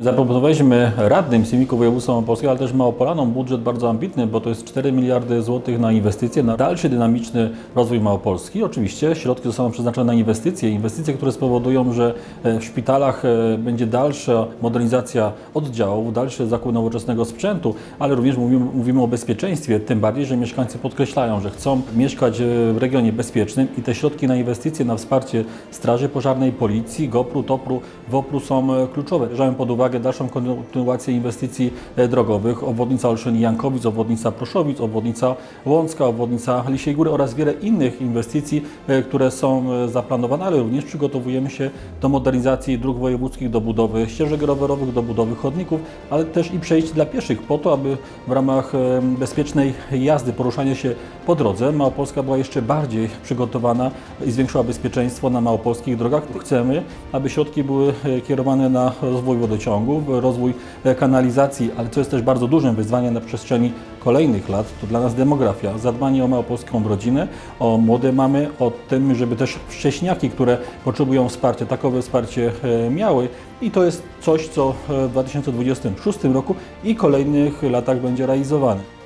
Zaproponowaliśmy radnym Sejmiku Województwa Małopolskiego, ale też Małopolanom budżet bardzo ambitny, bo to jest 4 miliardy złotych na inwestycje, na dalszy dynamiczny rozwój Małopolski. Oczywiście środki zostaną przeznaczone na inwestycje, inwestycje, które spowodują, że e, w szpitalach e, będzie dalsza modernizacja oddziałów, dalszy zakup nowoczesnego sprzętu, ale również mówimy, mówimy o bezpieczeństwie, tym bardziej, że mieszkańcy podkreślają, że chcą mieszkać e, w regionie bezpiecznym i te środki na inwestycje, na wsparcie Straży Pożarnej, Policji, GOPR-u, TOPR-u, WOPR-u są kluczowe. Bierzemy pod uwagę dalszą kontynuację inwestycji e, drogowych, obwodnica Olszyni Jankowic, obwodnica Proszowic, obwodnica Łącka, obwodnica Lisiej Góry oraz wiele innych inwestycji, e, które są e, zaplanowane, ale również przygotowujemy się do modernizacji dróg wojewódzkich, do budowy ścieżek rowerowych, do budowy chodników, ale też i przejść dla pieszych po to, aby w ramach bezpiecznej jazdy, poruszania się po drodze Małopolska była jeszcze bardziej przygotowana i zwiększyła bezpieczeństwo na małopolskich drogach. Chcemy, aby środki były kierowane na rozwój rozwój e, kanalizacji, ale co jest też bardzo dużym wyzwaniem na przestrzeni kolejnych lat, to dla nas demografia, zadbanie o małopolską rodzinę, o młode mamy, o tym, żeby też wcześniaki, które potrzebują wsparcia, takowe wsparcie e, miały i to jest coś, co w 2026 roku i kolejnych latach będzie realizowane.